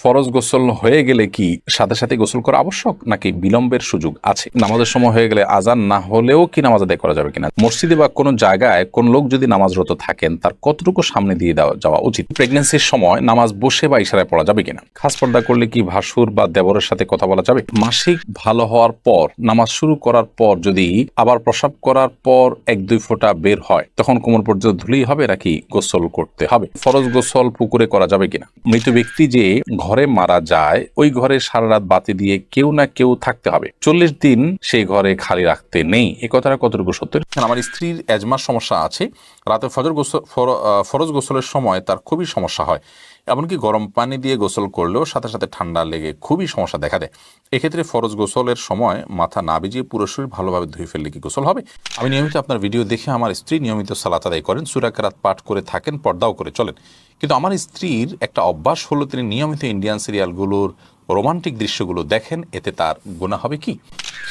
ফরজ গোসল হয়ে গেলে কি সাথে সাথে গোসল করা আবশ্যক, নাকি বিলম্বের সুযোগ আছে? নামাজের সময় হয়ে গেলে আজান না হলেও কি নামাজ আদায় করা যাবে কিনা? মসজিদে বা কোনো জায়গায় কোন লোক যদি নামাজরত থাকেন, তার কতটুকু সামনে দিয়ে দেওয়া, যাওয়া উচিত? প্রেগনেন্সির সময় নামাজ বসে বা ইশারায় পড়া যাবে কিনা? খাস পর্দা করলে কি ভাসুর বা দেবরের সাথে কথা বলা যাবে? মাসিক ভালো হওয়ার পর, নামাজ শুরু করার পর যদি আবার প্রসাব করার পর এক দুই ফোঁটা বের হয়, তখন কোমর পর্যন্ত ধুলেই হবে, নাকি গোসল করতে হবে? ফরজ গোসল পুকুরে করা যাবে কিনা? মৃত ব্যক্তি যে ঘরে মারা যায়, ওই ঘরে সারা রাত বাতি দিয়ে কেউ না কেউ থাকতে হবে। চল্লিশ দিন সেই ঘরে খালি রাখতে নেই। এ কথাটা কতটুকু সত্য? আমার স্ত্রীর এজমার সমস্যা আছে। রাতে ফজর গোসল, ফর- ফরজ গোসলের সময় তার খুবই সমস্যা হয়। এমনকি গরম পানি দিয়ে গোসল করলেও সাথে সাথে ঠান্ডা লেগে খুবই সমস্যা দেখা দেয়। এক্ষেত্রে ফরজ গোসলের সময় মাথা না ভিজিয়ে পুরো শরীর ভালোভাবে ধুয়ে ফেললে কি গোসল হবে? আমি নিয়মিত আপনার ভিডিও দেখে আমার স্ত্রী নিয়মিত সালাত আদায় করেন। সুরাকারাত পাঠ করে থাকেন, পর্দাও করে চলেন। কিন্তু আমার স্ত্রীর একটা অভ্যাস হলো তিনি নিয়মিত ইন্ডিয়ান সিরিয়ালগুলোর রোমান্টিক দৃশ্যগুলো দেখেন, এতে তার গুণা হবে কি?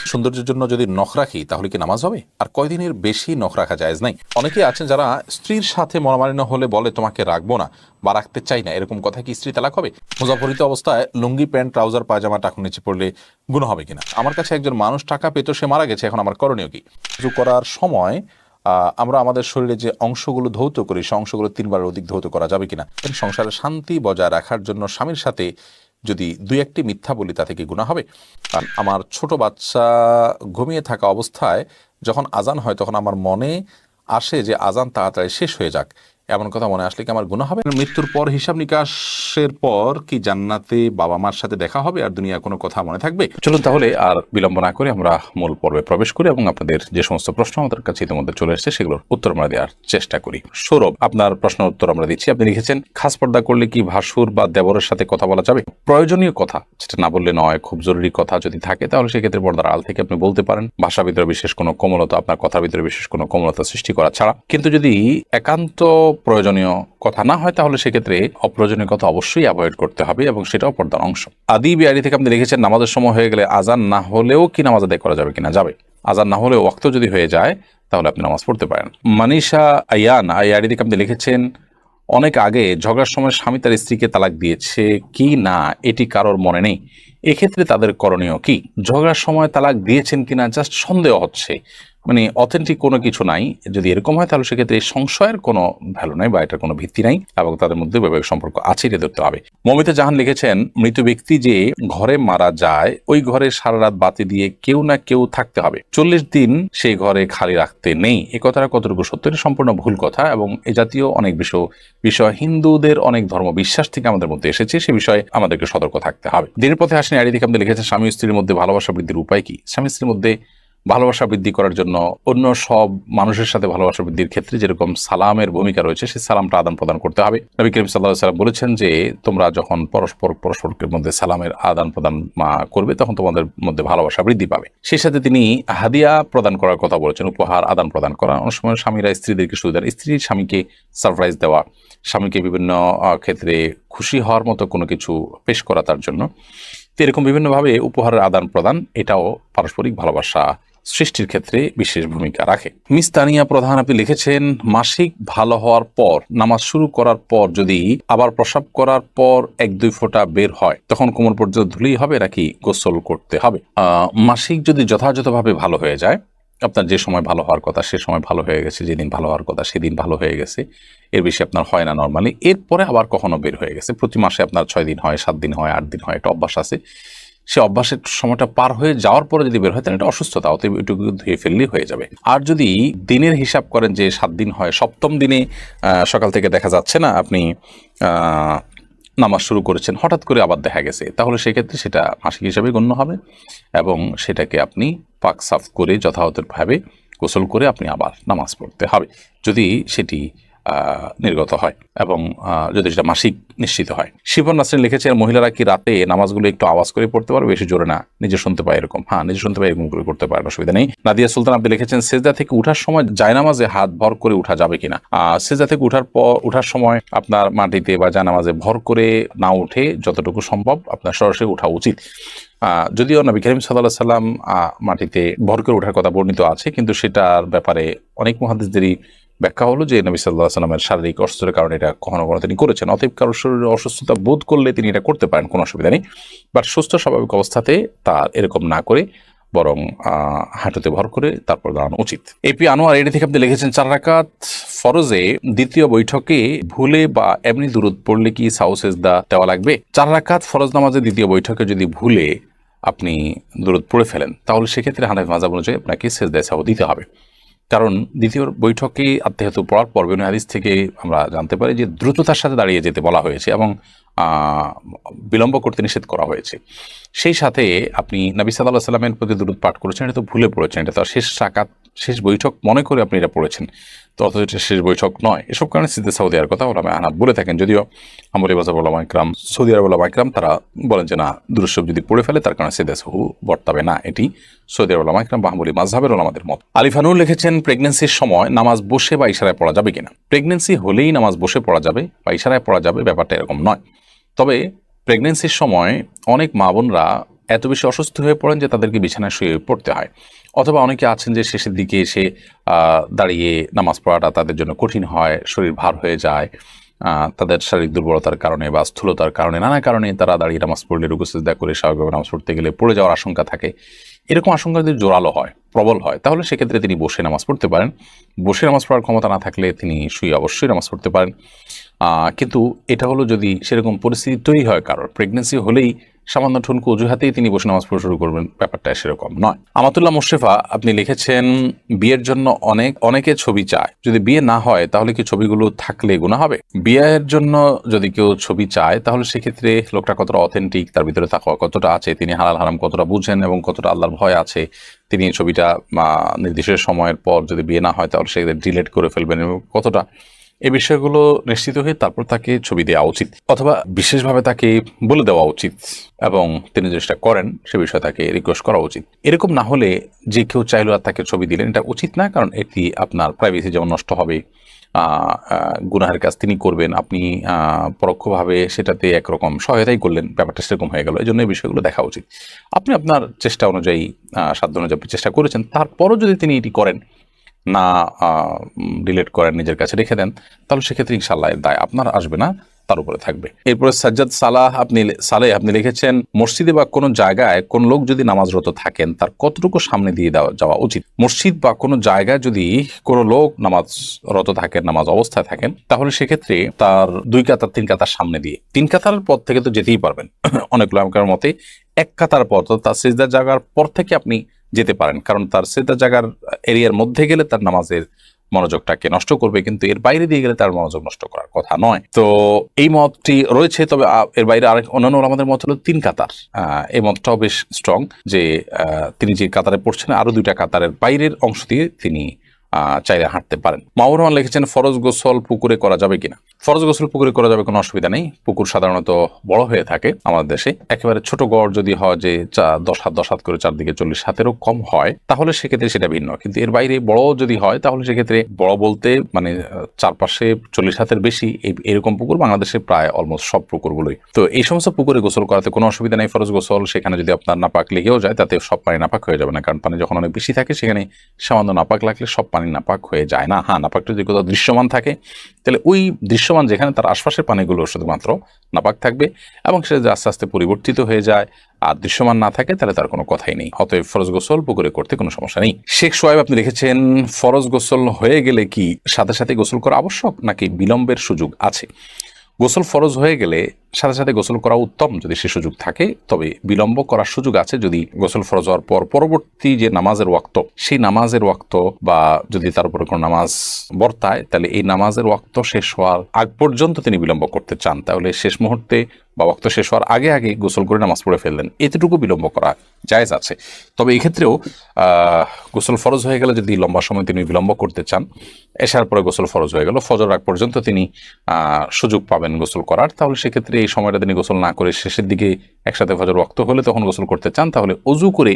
সৌন্দর্যের জন্য যদি নখ রাখি, তাহলে কি নামাজ হবে? আর কয়দিনের বেশি নখ রাখা যায় নাই? অনেকে আছেন যারা স্ত্রীর সাথে মনোমালিন্য হলে বলে, তোমাকে রাখব না বা রাখতে চাই না। এরকম কথা কি স্ত্রী তালাক হবে? মুজাফরিত অবস্থায় লুঙ্গি, প্যান্ট, ট্রাউজার, পায়জামা টাকা নিচে পড়লে গুণ হবে কিনা? আমার কাছে একজন মানুষ টাকা পেত, সে মারা গেছে, এখন আমার করণীয় কি? করার সময় আমরা আমাদের শরীরে যে অংশগুলো ধৌত করি, সে অংশগুলো তিনবার অধিক ধৌত করা যাবে কিনা? সংসারে শান্তি বজায় রাখার জন্য স্বামীর সাথে যদি দুই একটি মিথ্যা বলি, তা থেকে গুণা হবে। আমার ছোট বাচ্চা ঘুমিয়ে থাকা অবস্থায় যখন আজান হয়, তখন আমার মনে আসে যে আজান তাড়াতাড়ি শেষ হয়ে যাক। এমন কথা মনে আসলে কি আমার গুণা হবে? মৃত্যুর পর হিসাব নিকাশের পর কি জান্নাতে বাবা মার সাথে দেখা হবে আর দুনিয়া কোনো কথা মনে থাকবে? চলুন তাহলে আর বিলম্ব না করে আমরা মূল পর্বে প্রবেশ করি এবং আপনাদের যে সমস্ত প্রশ্ন আমাদের কাছে ইতিমধ্যে চলে এসেছে, সেগুলোর উত্তর আমরা দেওয়ার চেষ্টা করি। সৌরভ, আপনার প্রশ্নের উত্তর আমরা দিচ্ছি। আপনি লিখেছেন, খাস পর্দা করলে কি ভাসুর বা দেবরের সাথে কথা বলা যাবে? প্রয়োজনীয় কথা যেটা না বললে নয়, খুব জরুরি কথা যদি থাকে, তাহলে সেক্ষেত্রে পর্দার আল থেকে আপনি বলতে পারেন ভাষার ভিতরে বিশেষ কোনো কোমলতা, আপনার কথার ভিতরে বিশেষ কোনো কোমলতা সৃষ্টি করা ছাড়া। কিন্তু যদি একান্ত প্রয়োজনীয় কথা না হয়, তাহলে সেক্ষেত্রে অপ্রয়োজনীয় কথা অবশ্যই অ্যাভয়েড করতে হবে এবং সেটাও পর্দার অংশ। আদি বিআরি থেকে আপনি লিখেছেন, নামাজের সময় হয়ে গেলে আজান না হলেও কি নামাজ আদায় করা যাবে কিনা? যাবে। আজান না হলেও ওয়াক্ত যদি হয়ে যায়, তাহলে আপনি নামাজ পড়তে পারেন। মানিশা আয়ান আইআরি থেকে আপনি লিখেছেন, অনেক আগে ঝগড়ার সময় স্বামী তার স্ত্রীকে তালাক দিয়েছে কি না, এটি কারোর মনে নেই। এক্ষেত্রে তাদের করণীয় কি? ঝগড়ার সময় তালাক দিয়েছেন কিনা, জাস্ট সন্দেহ হচ্ছে। মানে অথেন্টিক কোনো কিছু নাই। যদি এরকম হয়, তাহলে সেক্ষেত্রে এই সংশয়ের কোনো ভ্যালু নাই বা এটার কোনো ভিত্তি নাই এবং তাদের মধ্যে বৈবাহিক সম্পর্ক আছে এটা ধরতে হবে। মমিতা জাহান লিখেছেন, মৃত ব্যক্তি যে ঘরে মারা যায়, ওই ঘরে সারা রাত বাতি দিয়ে কেউ না কেউ থাকতে হবে। চল্লিশ দিন সেই ঘরে খালি রাখতে নেই। এ কথাটা কতটুকু সত্য, এটা সম্পূর্ণ ভুল কথা এবং এ জাতীয় অনেক বিষয় বিষয় হিন্দুদের অনেক ধর্ম বিশ্বাস থেকে আমাদের মধ্যে এসেছে, সে বিষয়ে আমাদেরকে সতর্ক থাকতে হবে। দিনের পথে আসেন থেকে আপনি লিখেছেন, স্বামী স্ত্রীর মধ্যে ভালোবাসা বৃদ্ধির উপায় কি? স্বামী স্ত্রীর মধ্যে ভালোবাসা বৃদ্ধি করার জন্য অন্য সব মানুষের সাথে ভালোবাসা বৃদ্ধির ক্ষেত্রে যেরকম সালামের ভূমিকা রয়েছে সেই সালামটা আদান প্রদান করতে হবে। নবী করিম সাল্লাহ সাল্লাম বলেছেন যে, তোমরা যখন পরস্পর পরস্পরের মধ্যে সালামের আদান প্রদান করবে, তখন তোমাদের মধ্যে ভালোবাসা বৃদ্ধি পাবে। সেই সাথে তিনি হাদিয়া প্রদান করার কথা বলেছেন, উপহার আদান প্রদান করা। অনেক সময় স্বামীরা স্ত্রীদেরকে সুবিধা স্ত্রীর স্বামীকে সারপ্রাইজ দেওয়া, স্বামীকে বিভিন্ন ক্ষেত্রে খুশি হওয়ার মতো কোনো কিছু পেশ করা তার জন্য। তো এরকম বিভিন্নভাবে উপহারের আদান প্রদান, এটাও পারস্পরিক ভালোবাসা সৃষ্টির ক্ষেত্রে বিশেষ ভূমিকা রাখে। মিস তানিয়া প্রধান আপনি লিখেছেন, মাসিক ভালো হওয়ার পর, নামাজ শুরু করার পর যদি আবার প্রসাব করার পর এক দুই ফোঁটা বের হয়, তখন কোমর পর্যন্ত ধুলেই হবে নাকি গোসল করতে হবে? মাসিক যদি যথাযথভাবে ভালো হয়ে যায়, আপনার যে সময় ভালো হওয়ার কথা সে সময় ভালো হয়ে গেছে, যেদিন ভালো হওয়ার কথা সেদিন ভালো হয়ে গেছে, এর বেশি আপনার হয় না নর্মালি এরপরে আবার কখনো বের হয়ে গেছে। প্রতি মাসে আপনার ছয় দিন হয়, সাত দিন হয়, আট দিন হয়, একটা অভ্যাস আছে। সে অভ্যাসের সময়টা পার হয়ে যাওয়ার পরে যদি বের হয়, তাহলে এটা অসুস্থতা, অতএব এটুকু ধুয়ে ফেললেই হয়ে যাবে। আর যদি দিনের হিসাব করেন যে সাত দিন হয়, সপ্তম দিনে সকাল থেকে দেখা যাচ্ছে না, আপনি নামাজ শুরু করেছেন, হঠাৎ করে আবার দেখা গেছে, তাহলে সেক্ষেত্রে সেটা মাসিক হিসাবে গণ্য হবে এবং সেটাকে আপনি পাক সাফ করে যথাযথভাবে গোসল করে আপনি আবার নামাজ পড়তে হবে। যদি সেটি নির্গত হয় এবং যদি সেটা মাসিক নিশ্চিত হয়। শিবন নাসরিন লিখেছেন, মহিলারা কি রাতে নামাজগুলো একটু আওয়াজ করে পড়তে পারবে? বেশি জোরে না। নিজে শুনতে পায় এরকম। হ্যাঁ নিজে শুনতে পায় এরকম করে করতে পারে, অসুবিধা নেই। নাদিয়া সুলতান আপনি লিখেছেন, সেজদা থেকে উঠার সময় জায়নামাজে হাত ভর করে উঠা যাবে কিনা? সেজদা থেকে উঠার পর, উঠার সময় আপনার মাটিতে বা জায়নামাজে ভর করে না উঠে যতটুকু সম্ভব আপনার সরাসরি ওঠা উচিত। যদিও নবী করিম সাল্লাহ সাল্লাম মাটিতে ভর করে ওঠার কথা বর্ণিত আছে, কিন্তু সেটার ব্যাপারে অনেক মহাদিসদেরই ব্যাখ্যা হলো যে নবী সাল্লাহ সাল্লামের শারীরিক অসুস্থতার কারণে এটা কখনো কখনো তিনি করেছেন। অতএব কারোর শরীরে অসুস্থতা বোধ করলে তিনি এটা করতে পারেন, কোনো অসুবিধা নেই। বাট সুস্থ স্বাভাবিক অবস্থাতে তার এরকম না করে, বরং হাঁটুতে ভর করে তারপর দাঁড়ানো উচিত। এপি আনোয়ার এটি থেকে আপনি লিখেছেন, চার রাকাত ফরজে দ্বিতীয় বৈঠকে ভুলে বা এমনি দূরত পড়লে কি সাউসেজদা দেওয়া লাগবে? চার রাকাত ফরজ নামাজে দ্বিতীয় বৈঠকে যদি ভুলে আপনি দূরত পড়ে ফেলেন, তাহলে সেক্ষেত্রে হানাফি মাজাব অনুযায়ী আপনাকে সেজদায় সাহু দিতে হবে। কারণ দ্বিতীয় বৈঠকে আত্মীয়ত পড়ার পর বিভিন্ন হাদিস থেকে আমরা জানতে পারি যে দ্রুততার সাথে দাঁড়িয়ে যেতে বলা হয়েছে এবং বিলম্ব করতে নিষেধ করা হয়েছে। সেই সাথে আপনি নবী সাল্লাহ সাল্লামের প্রতি দূরত পাঠ করেছেন, এটা তো ভুলে পড়েছেন, এটা তো আর শেষ সাকাত, শেষ বৈঠক মনে করে আপনি এটা পড়েছেন। তো অথচ এটা শেষ বৈঠক নয়। এসব কারণে সিদ্ধে সৌদি আরব কথা ওলামা আনাত বলে থাকেন। যদিও আমরি ওলামা ইকরাম, সৌদি আরব ওলামা ইকরাম তারা বলেন যে, না দুরুসব যদি পড়ে ফেলে, তার কারণে সিদ্ধে সহু বর্তাবে না। এটি সৌদি আরব ওলামা ইকরাম বাহমুলি মাজহাবের ওলামাদের মত। আলিফানুর লিখেছেন প্রেগনেন্সির সময় নামাজ বসে বা ইশারায় পড়া যাবে কিনা? প্রেগনেন্সি হলেই নামাজ বসে পড়া যাবে বা ইশারায় পড়া যাবে, ব্যাপারটা এরকম নয়। তবে প্রেগনেন্সির সময় অনেক মা বোনরা এত বেশি অসুস্থ হয়ে পড়েন যে তাদেরকে বিছানায় শুয়ে পড়তে হয়। অথবা অনেকে আছেন যে শেষের দিকে এসে দাঁড়িয়ে নামাজ পড়াটা তাদের জন্য কঠিন হয়, শরীর ভার হয়ে যায় তাদের শারীরিক দুর্বলতার কারণে বা স্থূলতার কারণে, নানা কারণে তারা দাঁড়িয়ে নামাজ পড়লে রুকুসিদা করে স্বাভাবিকভাবে নামাজ পড়তে গেলে পড়ে যাওয়ার আশঙ্কা থাকে। এরকম আশঙ্কা যদি জোরালো হয়, প্রবল হয়, তাহলে সেক্ষেত্রে তিনি বসে নামাজ পড়তে পারেন। বসে নামাজ পড়ার ক্ষমতা না থাকলে তিনি শুয়ে অবশ্যই নামাজ পড়তে পারেন। কিন্তু এটা হলো যদি সেরকম পরিস্থিতি তৈরি হয় কারোর প্রেগনেন্সি হলেই সামান্য ঠুনকু অজুহাতেই তিনি বসে নামাজ পড়া শুরু করবেন, ব্যাপারটা সেরকম নয়। আমাতুল্লাহ মোশরেফা আপনি লিখেছেন, বিয়ের জন্য অনেক, অনেকে ছবি চায়। যদি বিয়ে না হয়, তাহলে কি ছবিগুলো থাকলে গুণা হবে? বিয়ের জন্য যদি কেউ ছবি চায়, তাহলে সেক্ষেত্রে লোকটা কতটা অথেন্টিক তার ভিতরে থাকা কতটা আছে, তিনি হালাল, হারাম কতটা বুঝেন এবং কতটা আল্লাহর ভয় আছে, তিনি ছবিটা নির্দিষ্ট সময়ের পর যদি বিয়ে না হয়, তাহলে সেক্ষেত্রে ডিলেট করে ফেলবেন এবং কতটা এই বিষয়গুলো নিশ্চিত হয়ে তারপর তাকে ছবি দেওয়া উচিত অথবা বিশেষভাবে তাকে বলে দেওয়া উচিত এবং তিনি যেটা করেন সে বিষয়ে তাকে রিকোয়েস্ট করা উচিত। এরকম না হলে যে কেউ চাইলো আর তাকে ছবি দিলেন এটা উচিত না, কারণ এটি আপনার প্রাইভেসি যেমন নষ্ট হবে গুনাহের কাজ তিনি করবেন, আপনি পরোক্ষভাবে সেটাতে একরকম সহায়তাই করলেন, ব্যাপারটা সেরকম হয়ে গেল। এই জন্য এই বিষয়গুলো দেখা উচিত। আপনি আপনার চেষ্টা অনুযায়ী সাধ্য অনুযায়ী চেষ্টা করেছেন, তারপরও যদি তিনি এটি করেন না ডিলেট করেন নিজের কাছে রেখে দেন, তাহলে সেক্ষেত্রে ইনশাল্লাহ দায় আপনার আসবে না, তার উপরে থাকবে। এরপরে সাজ্জাদ সালাহ আপনি সালে আপনি লিখেছেন, মসজিদে বা কোনো জায়গায় কোন লোক যদি নামাজরত থাকেন, তার কতটুকু সামনে দিয়ে দেওয়া, যাওয়া উচিত? মসজিদ বা কোনো জায়গায় যদি কোনো লোক নামাজরত থাকেন, নামাজ অবস্থায় থাকেন, তাহলে সেক্ষেত্রে তার দুই কাতার, তিন কাতার সামনে দিয়ে। তিন কাতার পর থেকে তো যেতেই পারবেন, অনেক লোকের মতে এক কাতার পর তার সিজদার জায়গার পর থেকে আপনি যেতে পারেন। কারণ তার সিজদার জায়গার এরিয়ার মধ্যে গেলে তার নামাজের মনোযোগটাকে নষ্ট করবে, কিন্তু এর বাইরে দিয়ে গেলে তার মনোযোগ নষ্ট করার কথা নয়। তো এই মতটি রয়েছে, তবে এর বাইরে আরেক অন্যান্য আমাদের মত হলো তিন কাতার। এই মতটাও বেশ স্ট্রং যে তিনি যে কাতারে পড়ছেন আরও দুইটা কাতারের বাইরের অংশ দিয়ে তিনি চাইলে হাঁটতে পারেন। মামুর রহমান লিখেছেন, ফরজ গোসল পুকুরে করা যাবে কিনা? ফরজ গোসল পুকুরে করা যাবে কোনো অসুবিধা নেই। পুকুর সাধারণত বড় হয়ে থাকে আমাদের দেশে। একেবারে ছোট গড় যদি হয় যে চা- দশ হাত দশ হাত করে চারদিকে চল্লিশ হাতেরও কম হয়, তাহলে সেক্ষেত্রে সেটা ভিন্ন। কিন্তু এর বাইরে বড় যদি হয়, তাহলে সেক্ষেত্রে বড় বলতে মানে চারপাশে চল্লিশ হাতের বেশি এরকম পুকুর বাংলাদেশে প্রায় অলমোস্ট সব পুকুরগুলোই। তো এই সমস্ত পুকুরে গোসল করাতে কোনো অসুবিধা নেই ফরজ গোসল। সেখানে যদি আপনার নাপাক লেগেও যায়, তাতে সব পানি নাপাক হয়ে যাবে না। কারণ পানি যখন অনেক বেশি থাকে, সেখানে সামান্য নাপাক লাগলে সব পানি নাপাক হয়ে যায় না। হ্যাঁ নাপাকটা যদি কোথাও দৃশ্যমান থাকে, তাহলে ওই দৃশ্যমান যেখানে তার আশপাশের পানিগুলো শুধুমাত্র নাপাক থাকবে এবং সেটা আস্তে আস্তে পরিবর্তিত হয়ে যায় আর দৃশ্যমান না থাকে, তাহলে তার কোনো কথাই নেই। অতএব ফরজ গোসল পুকুরে করতে কোনো সমস্যা নেই। শেখ সোয়েব আপনি লিখেছেন ফরজ গোসল হয়ে গেলে কি সাথে সাথে গোসল করা আবশ্যক নাকি বিলম্বের সুযোগ আছে? গোসল ফরজ হয়ে গেলে সাথে সাথে গোসল করা উত্তম যদি সে সুযোগ থাকে। তবে বিলম্ব করার সুযোগ আছে যদি গোসল ফরজ হওয়ার পর পরবর্তী যে নামাজের ওয়াক্ত, সেই নামাজের ওয়াক্ত বা যদি তার উপরে কোনো নামাজ বর্তায়, তাহলে এই নামাজের ওয়াক্ত শেষ হওয়ার আগ পর্যন্ত তিনি বিলম্ব করতে চান। তাহলে শেষ মুহূর্তে বা ওয়াক্ত শেষ হওয়ার আগে আগে গোসল করে নামাজ পড়ে ফেললেন। এতটুকু বিলম্ব করা জায়েজ আছে। তবে এক্ষেত্রেও গোসল ফরজ হয়ে গেলে যদি লম্বা সময় তিনি বিলম্ব করতে চান এসার পরে গোসল ফরজ হয়ে গেল ফজর আগ পর্যন্ত তিনি সুযোগ পাবেন গোসল করার। তাহলে সেক্ষেত্রে এই সময়টা তিনি গোসল না করে শেষের দিকে একসাথে ফজর রক্ত হলে তখন গোসল করতে চান, তাহলে অজু করে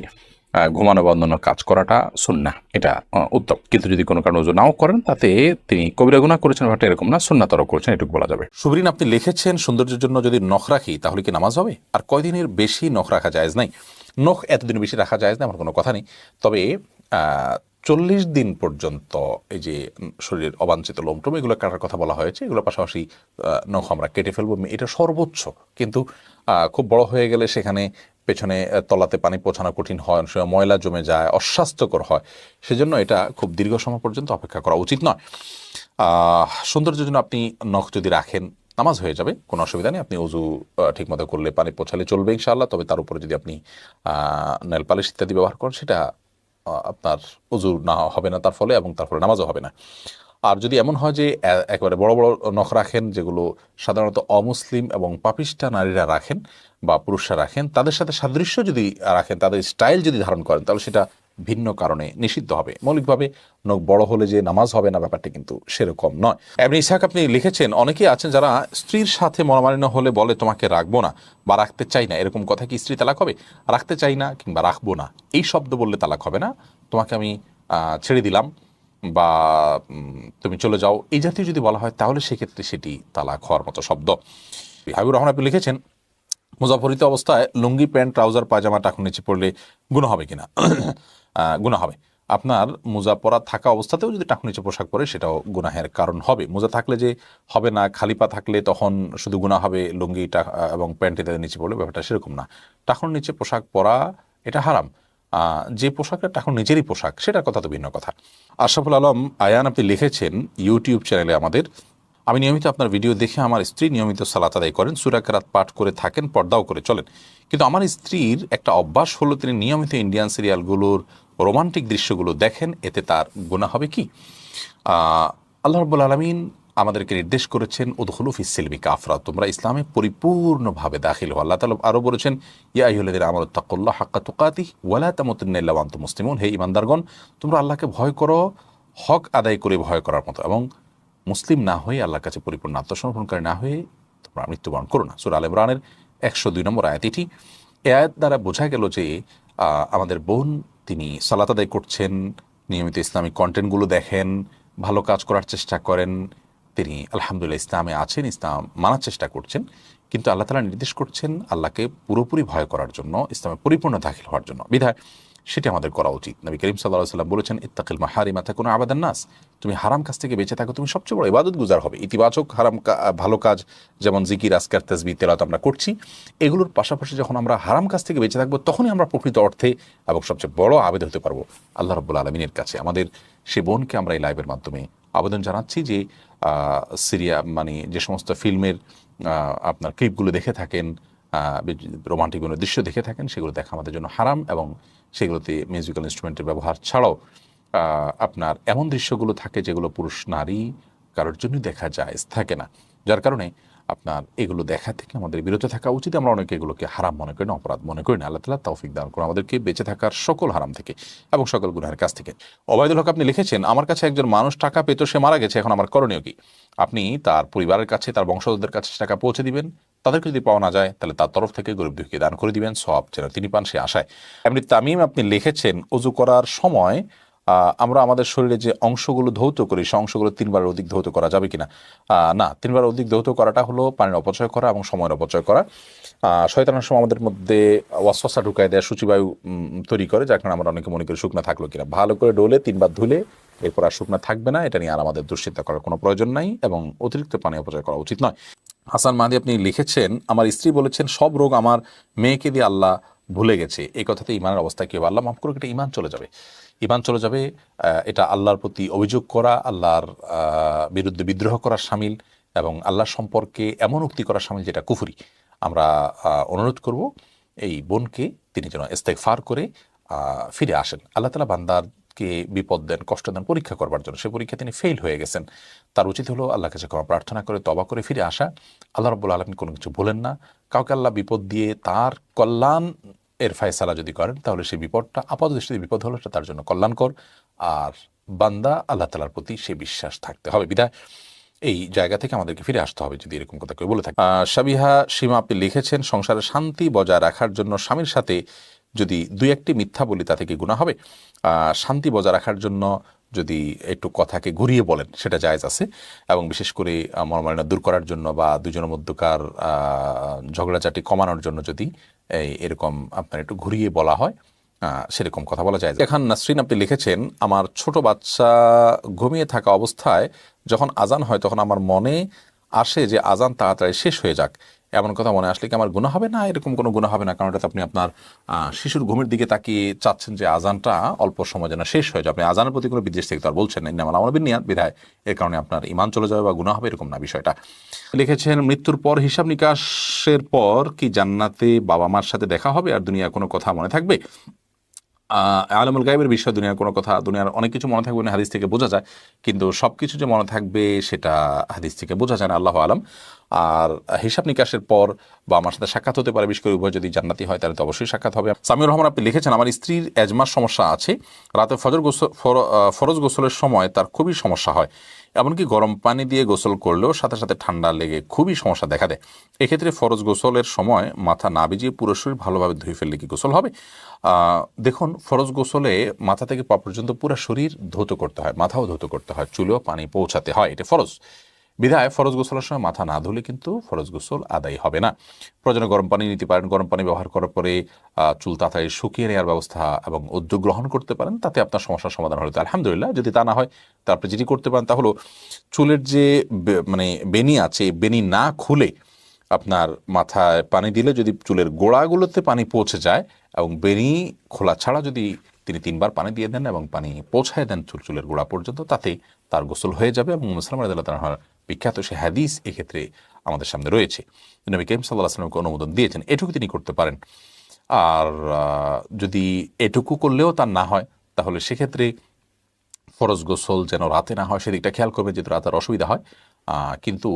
ঘুমানো বা কাজ করাটা সুন্না এটা উত্তম। কিন্তু যদি কোনো কারণে অজু নাও করেন, তাতে তিনি কবিরা গুণা করেছেন ব্যাপারটা এরকম না সুন্নাতর করেছেন, এটুকু বলা যাবে। সুবরিন, আপনি লিখেছেন, সৌন্দর্যের জন্য যদি নখ রাখি, তাহলে কি নামাজ হবে? আর কয়দিনের বেশি নখ রাখা যায় নাই? নখ এতদিন বেশি রাখা যায় না আমার কোনো কথা নেই। তবে চল্লিশ দিন পর্যন্ত এই যে শরীরের অবাঞ্ছিত লোমটোম এগুলো কাটার কথা বলা হয়েছে। এগুলো পাশাপাশি নখ আমরা কেটে ফেলব। এটা সর্বোচ্চ। কিন্তু খুব বড় হয়ে গেলে সেখানে পেছনে তলাতে পানি পৌঁছানো কঠিন হয় অনেক সময় ময়লা জমে যায় অস্বাস্থ্যকর হয়। সেজন্য এটা খুব দীর্ঘ সময় পর্যন্ত অপেক্ষা করা উচিত নয়। আহ, সৌন্দর্যের জন্য আপনি নখ যদি রাখেন নামাজ হয়ে যাবে কোনো অসুবিধা নেই। আপনি উজু ঠিকমতো করলে পানি পৌঁছালে চলবে ইনশাআল্লাহ। তবে তার উপরে যদি আপনি নেল পালিশ ইত্যাদি ব্যবহার করেন সেটা আপনার অজু না হবে না, তার ফলে এবং তার ফলে নামাজও হবে না। আর যদি এমন হয় যে একেবারে বড় বড় নখ রাখেন, যেগুলো সাধারণত অমুসলিম এবং পাপিষ্ঠা নারীরা রাখেন বা পুরুষরা রাখেন, তাদের সাথে সাদৃশ্য যদি রাখেন, তাদের স্টাইল যদি ধারণ করেন, তাহলে সেটা ভিন্ন কারণে নিষিদ্ধ হবে। মৌলিকভাবে নখ বড় হলে যে নামাজ হবে না, ব্যাপারটা কিন্তু সেরকম নয়। এমনি ইসাক আপনি লিখেছেন, অনেকেই আছেন যারা স্ত্রীর সাথে মনোমালিন্য হলে বলে, তোমাকে রাখব না বা রাখতে চাই না। এরকম কথা কি স্ত্রী তালাক হবে? রাখতে চাই না কিংবা রাখব না। এই শব্দ বললে তালাক হবে না। তোমাকে আমি ছেড়ে দিলাম বা তুমি চলে যাও। এই জাতীয় যদি বলা হয়, তাহলে সেক্ষেত্রে সেটি তালাক হওয়ার মতো শব্দ। হাবিবুর রহমান, আপনি লিখেছেন মুজাফরিত অবস্থায় লুঙ্গি, প্যান্ট, ট্রাউজার, পায়জামা টাকুন নিচে পড়লে গুণা হবে কিনা? গুণা হবে। আপনার মোজা পরা থাকা অবস্থাতেও যদি টাকুন নিচে পোশাক পরে, সেটাও গুনাহের কারণ হবে। মোজা থাকলে যে হবে না, খালি পা থাকলে তখন শুধু গুণা হবে, লুঙ্গি এবং প্যান্ট ইত্যাদি নিচে পড়লে ব্যাপারটা সেরকম না। টাকুন নিচে পোশাক পরা, এটা হারাম। যে পোশাকটা এখন নিজেরই পোশাক, সেটার কথা তো ভিন্ন কথা। আশরাফুল আলম, আয়ান, আপনি লিখেছেন ইউটিউব চ্যানেলে আমাদের, আমি নিয়মিত আপনার ভিডিও দেখে আমার স্ত্রী নিয়মিত সালাত আদায় করেন সুরাকেরাত পাঠ করে থাকেন, পর্দাও করে চলেন। কিন্তু আমার স্ত্রীর একটা অভ্যাস হলো তিনি নিয়মিত ইন্ডিয়ান সিরিয়ালগুলোর রোমান্টিক দৃশ্যগুলো দেখেন, এতে তার গুণা হবে কি? আল্লাহ রব্বুল আলমিন আমাদেরকে নির্দেশ করেছেন উদহুলু ফিসিলমি কাফরা, তোমরা ইসলামে পরিপূর্ণভাবে দাখিল হও। আল্লাহ তালা আরও বলেছেন, ইয়া আইহুল্লাদিন আমার তাকুল্লাহ হাক্কা তুকাতি ওয়ালা তামতুন্নাইল্লাওয়ান্ত মুসলিমুন। হে ইমানদারগণ তোমরা আল্লাহকে ভয় করো, হক আদায় করে ভয় করার মতো, এবং মুসলিম না হয়ে আল্লাহর কাছে পরিপূর্ণ আত্মসমর্পণকারী না হয়ে তোমরা মৃত্যুবরণ করো না। সুর আল ইমরানের একশো দুই নম্বর আয়াত এটি। এ আয়াত দ্বারা বোঝা গেল যে আমাদের বোন তিনি সালাত আদায় করছেন, নিয়মিত ইসলামিক কন্টেন্টগুলো দেখেন, ভালো কাজ করার চেষ্টা করেন, তিনি আলহামদুলিল্লাহ ইসলামে আছেন, ইসলাম মানার চেষ্টা করছেন, কিন্তু আল্লাহ তালা নির্দেশ করছেন আল্লাহকে পুরোপুরি ভয় করার জন্য, ইসলামে পরিপূর্ণ দাখিল হওয়ার জন্য। বিধায় সেটি আমাদের করা উচিত। নবী করিম সাল্লাহ সাল্লাম বলেছেন, ইত্তাকিল মাহারিমা থাকুন আবাদান নাস। তুমি হারাম কাজ থেকে বেঁচে থাকো, তুমি সবচেয়ে বড় ইবাদত গুজার হবে। ইতিবাচক হারাম ভালো কাজ, যেমন জিকির, আজকার তসবি তেলাত আমরা করছি, এগুলোর পাশাপাশি যখন আমরা হারাম কাজ থেকে বেঁচে থাকব, তখনই আমরা প্রকৃত অর্থে এবং সবচেয়ে বড় আবেদ হতে পারব আল্লাহ রব্বুল আলমিনের কাছে। আমাদের সে বোনকে আমরা এই লাইভের মাধ্যমে আবেদন জানাচ্ছি যে সিরিয়া মানে যে সমস্ত ফিল্মের আপনার ক্লিপগুলো দেখে থাকেন রোমান্টিক কোনো দৃশ্য দেখে থাকেন, সেগুলো দেখা আমাদের জন্য হারাম এবং সেগুলোতে মিউজিক্যাল ইনস্ট্রুমেন্টের ব্যবহার ছাড়াও আপনার এমন দৃশ্যগুলো থাকে যেগুলো পুরুষ নারী কারোর জন্য দেখা যায়, থাকে না। যার কারণে আপনার এগুলো দেখা থেকে আমাদের বিরত থাকা উচিত। আমরা অনেকে এগুলোকে হারাম মনে করি না, অপরাধ মনে করি না। আল্লাহ তালা তৌফিক দান করুন আমাদেরকে বেঁচে থাকার সকল হারাম থেকে এবং সকল গুনাহের কাছ থেকে। অবায়দুল হক আপনি লিখেছেন, আমার কাছে একজন মানুষ টাকা পেত, সে মারা গেছে, এখন আমার করণীয় কি? আপনি তার পরিবারের কাছে, তার বংশধরদের কাছে টাকা পৌঁছে দিবেন। তাদেরকে যদি পাওয়া না যায়, তাহলে তার তরফ থেকে গরিব দুঃখীকে দান করে দিবেন সব যেন তিনি পান সে আশায়। এমনি তামিম আপনি লিখেছেন অজু করার সময় আমরা আমাদের শরীরে যে অংশগুলো ধৌত করি, সে অংশগুলো তিনবার অধিক ধৌত করা যাবে কিনা? না, তিনবার অধিক ধৌত করাটা হলো পানির অপচয় করা এবং সময়ের অপচয় করা। শয়তানের সময় আমাদের মধ্যে ওয়াসওয়াসা ঢুকায় দেয় সূচিবায়ু তৈরি করে, যার কারণে আমরা অনেকে মনে করি শুকনা থাকল কিনা। ভালো করে ডোলে, তিনবার ধুলে, এরপর আর শুকনা থাকবে না। এটা নিয়ে আর আমাদের দুশ্চিন্তা করার কোনো প্রয়োজন নাই এবং অতিরিক্ত পানি অপচয় করা উচিত নয়। হাসান মাহাদি আপনি লিখেছেন, আমার স্ত্রী বলেছেন, সব রোগ আমার মেয়েকে দিয়ে আল্লাহ ভুলে গেছে, এই কথাতে ইমানের অবস্থা কি হবে? আল্লাহ মাফ করুক, এটা ইমান চলে যাবে। ইমান চলে যাবে এটা আল্লাহর প্রতি অভিযোগ করা, আল্লাহর বিরুদ্ধে বিদ্রোহ করার সামিল এবং আল্লাহ সম্পর্কে এমন উক্তি করার সামিল যেটা কুফুরি। আমরা অনুরোধ করব, এই বোনকে তিনি যেন ইস্তেগফার করে ফিরে আসেন। আল্লাহ তালা বান্দারকে বিপদ দেন, কষ্ট দেন পরীক্ষা করবার জন্য। সে পরীক্ষা তিনি ফেল হয়ে গেছেন। তার উচিত হলো আল্লাহ কাছে ক্ষমা প্রার্থনা করে তবা করে ফিরে আসা। আল্লাহ রব্বুল আলমিন কোনো কিছু বলেন না। কাউকে আল্লাহ বিপদ দিয়ে তার কল্যাণ এর ফায়সালা যদি করেন, তাহলে সেই বিপদটা, আপাত দৃষ্টিতে বিপদ হলো, সেটা তার জন্য কল্যাণকর। আর বান্দা, আল্লাহ তালার প্রতি সে বিশ্বাস থাকতে হবে। বিদায়। এই জায়গা থেকে আমাদেরকে ফিরে আসতে হবে যদি এরকম কথা কেউ বলে থাকে। সাবিহা সীমা আপনি লিখেছেন, সংসারে শান্তি বজায় রাখার জন্য স্বামীর সাথে যদি দুই একটি মিথ্যা বলি তা থেকে গুণা হবে। শান্তি বজায় রাখার জন্য যদি একটু কথাকে ঘুরিয়ে বলেন সেটা জায়েজ আছে। এবং বিশেষ করে আহ, দূর করার জন্য বা দুজনের মধ্যকার ঝগড়াঝাটি কমানোর জন্য যদি এরকম আপনার একটু ঘুরিয়ে বলা হয় সেরকম কথা বলা যায়। এখন নাসরিন আপনি লিখেছেন আমার ছোট বাচ্চা ঘুমিয়ে থাকা অবস্থায় যখন আজান হয় তখন আমার মনে আসে যে আজান তাড়াতাড়ি শেষ হয়ে যাক। এমন কথা মনে আসলে কি আমার গুণা হবে? না, এরকম কোনো গুণা হবে না, কারণ এটাতে আপনি আপনার শিশুর ঘুমের দিকে তাকিয়ে চাচ্ছেন যে আজানটা অল্প সময় যেন শেষ হয়ে যায়। আপনি আজানের প্রতি কোনো বিদেশ থেকে তো আর বলছেন না। আমার আমার বিনিয়াদ বিধায় এর কারণে আপনার ইমান চলে যাবে বা গুণা হবে, এরকম না বিষয়টা। লিখেছেন, মৃত্যুর পর হিসাব নিকাশের পর কি জান্নাতে বাবা মার সাথে দেখা হবে আর দুনিয়া কোনো কথা মনে থাকবে? আলমুল গাইবের বিষয় দুনিয়ার কোনো কথা, দুনিয়ার অনেক কিছু মনে থাকবে না হাদিস থেকে বোঝা যায়। কিন্তু সব কিছু যে মনে থাকবে, সেটা হাদিস থেকে বোঝা যায় না, আল্লাহ আলম। আর হিসাব নিকাশের পর বা আমার সাথে সাক্ষাৎ হতে পারে, বিশেষ করে উভয় যদি জান্নাতি হয়, তাহলে তো অবশ্যই সাক্ষাৎ হবে। সামিউর রহমান, আপনি লিখেছেন, আমার স্ত্রীর এজমার সমস্যা আছে। রাতে ফজর গোসল ফরজ গোসলের সময় তার খুবই সমস্যা হয়। এমনকি গরম পানি দিয়ে গোসল করলেও সাথে সাথে ঠান্ডা লেগে খুবই সমস্যা দেখা দেয়। এক্ষেত্রে ফরজ গোসলের সময় মাথা না ভিজিয়ে পুরো শরীর ভালোভাবে ধুয়ে ফেললে কি গোসল হবে? দেখুন, ফরজ গোসলে মাথা থেকে পা পর্যন্ত পুরো শরীর ধৌত করতে হয়, মাথাও ধৌত করতে হয়, চুলেও পানি পৌঁছাতে হয়, এটা ফরজ। বিধায় ফরজ গোসলের সময় মাথা না ধুলে কিন্তু ফরজ গোসল আদায় হবে না। প্রয়োজনে গরম পানি নিতে পারেন। গরম পানি ব্যবহার করার পরে চুল তাড়াতাড়ি শুকিয়ে নেওয়ার ব্যবস্থা এবং উদ্যোগ গ্রহণ করতে পারেন, তাতে আপনার সমস্যার সমাধান হলে আলহামদুলিল্লাহ, যদি তা না হয়, তা আপনি যেটি করতে পারেন তা হলো চুলের যে মানে বেনি আছে বেনি না খুলে আপনার মাথায় পানি দিলে যদি চুলের গোড়াগুলোতে পানি পৌঁছে যায় এবং বেনি খোলা ছাড়া যদি তিনি তিনবার পানি দিয়ে দেন এবং পানি পৌঁছায় দেন চুল, চুলের গোড়া পর্যন্ত তাতে তার গোসল হয়ে যাবে এবং মুসলাম তাআলার বিখ্যাত সে হাদিস এক্ষেত্রে আমাদের সামনে রয়েছে। নবী করিম সাল্লাহ আসলামকে অনুমোদন দিয়েছেন, এটুকু তিনি করতে পারেন। আর যদি এটুকু করলেও তার না হয়, তাহলে সেক্ষেত্রে ফরজ গোসল যেন রাতে না হয়, সেদিকটা খেয়াল করবে যেহেতু রাতের অসুবিধা হয়। কিন্তু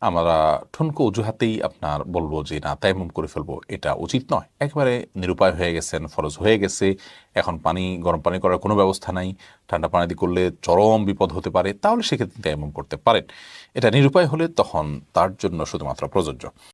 আমরা ঠুনকো অজুহাতেই আপনার বলব যে, না, তাইমুম করে ফেলব। এটা উচিত নয়। একেবারে নিরুপায় হয়ে গেছেন, ফরজ হয়ে গেছে। এখন পানি, গরম পানি করার কোনো ব্যবস্থা নাই। ঠান্ডা পানি দিয়ে করলে চরম বিপদ হতে পারে। তাহলে সেক্ষেত্রে তাইমুম করতে পারেন। এটা নিরুপায় হলে তখন তার জন্য শুধুমাত্র প্রযোজ্য।